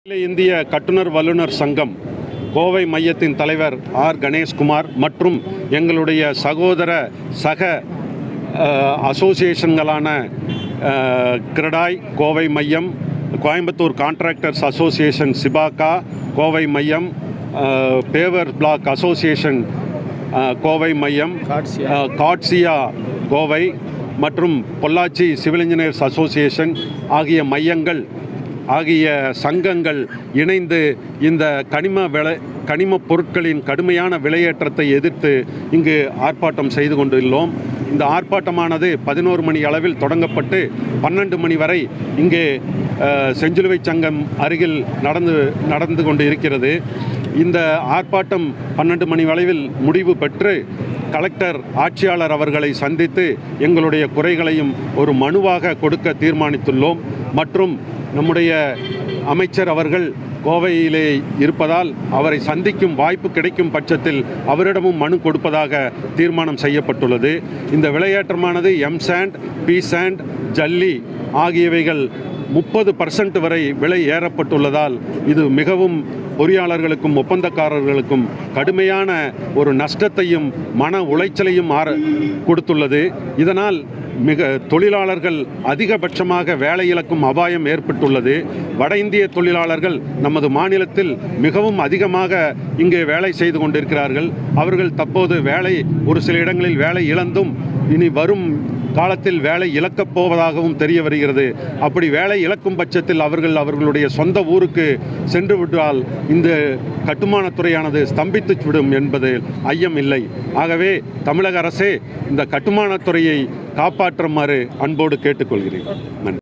அகில இந்திய கட்டுனர் வல்லுநர் சங்கம் கோவை மையத்தின் தலைவர் ஆர். கணேஷ்குமார் மற்றும் எங்களுடைய சகோதர சக அசோசியேஷன்களான கிரடாய் கோவை மையம் கோயம்புத்தூர் கான்ட்ராக்டர்ஸ் அசோசியேஷன் சிபாக்கா கோவை மையம் பேவர் பிளாக் அசோசியேஷன் கோவை மையம் காட்சியா கோவை மற்றும் பொள்ளாச்சி சிவில் இன்ஜினியர்ஸ் அசோசியேஷன் ஆகிய மையங்கள் ஆகிய சங்கங்கள் இணைந்து இந்த கனிம விலை கனிமப் பொருட்களின் கடுமையான விலையேற்றத்தை எதிர்த்து இங்கு ஆர்ப்பாட்டம் செய்து கொண்டுள்ளோம். இந்த ஆர்ப்பாட்டமானது பதினோரு மணி அளவில் தொடங்கப்பட்டு பன்னெண்டு மணி வரை இங்கே செஞ்சிலுவை சங்கம் அருகில் நடந்து நடந்து கொண்டு இருக்கிறது. இந்த ஆர்ப்பாட்டம் பன்னெண்டு மணி வளைவில் முடிவு பெற்று கலெக்டர் ஆட்சியாளர் அவர்களை சந்தித்து எங்களுடைய குறைகளையும் ஒரு மனுவாக கொடுக்க தீர்மானித்துள்ளோம். மற்றும் நம்முடைய அமைச்சர் அவர்கள் கோவையிலே இருப்பதால் அவரை சந்திக்கும் வாய்ப்பு கிடைக்கும் பட்சத்தில் அவரிடமும் மனு கொடுப்பதாக தீர்மானம் செய்யப்பட்டுள்ளது. இந்த விலையேற்றமானது எம் சாண்ட் பி சாண்ட் ஜல்லி ஆகியவைகள் முப்பது பர்சன்ட் வரை விலை ஏறப்பட்டுள்ளதால் இது மிகவும் பொறியாளர்களுக்கும் ஒப்பந்தக்காரர்களுக்கும் கடுமையான ஒரு நஷ்டத்தையும் மன உளைச்சலையும் ஆர கொடுத்துள்ளது. இதனால் மிக தொழிலாளர்கள் அதிகபட்சமாக வேலை இழக்கும் அபாயம் ஏற்பட்டுள்ளது. வட இந்திய தொழிலாளர்கள் நமது மாநிலத்தில் மிகவும் அதிகமாக இங்கே வேலை செய்து கொண்டிருக்கிறார்கள். அவர்கள் தற்போது வேலை ஒரு சில இடங்களில் வேலை இழந்தும் இனி வரும் காலத்தில் வேலை இழக்கப் போவதாகவும் தெரிய வருகிறது. அப்படி வேலை இழக்கும் பட்சத்தில் அவர்கள் அவர்களுடைய சொந்த ஊருக்கு சென்று விட்டால் இந்த கட்டுமானத்துறையானது ஸ்தம்பித்து விடும் என்பது ஐயம் இல்லை. ஆகவே தமிழக அரசே இந்த கட்டுமானத்துறையை காப்பாற்றுமாறு அன்போடு கேட்டுக்கொள்கிறேன். நன்றி.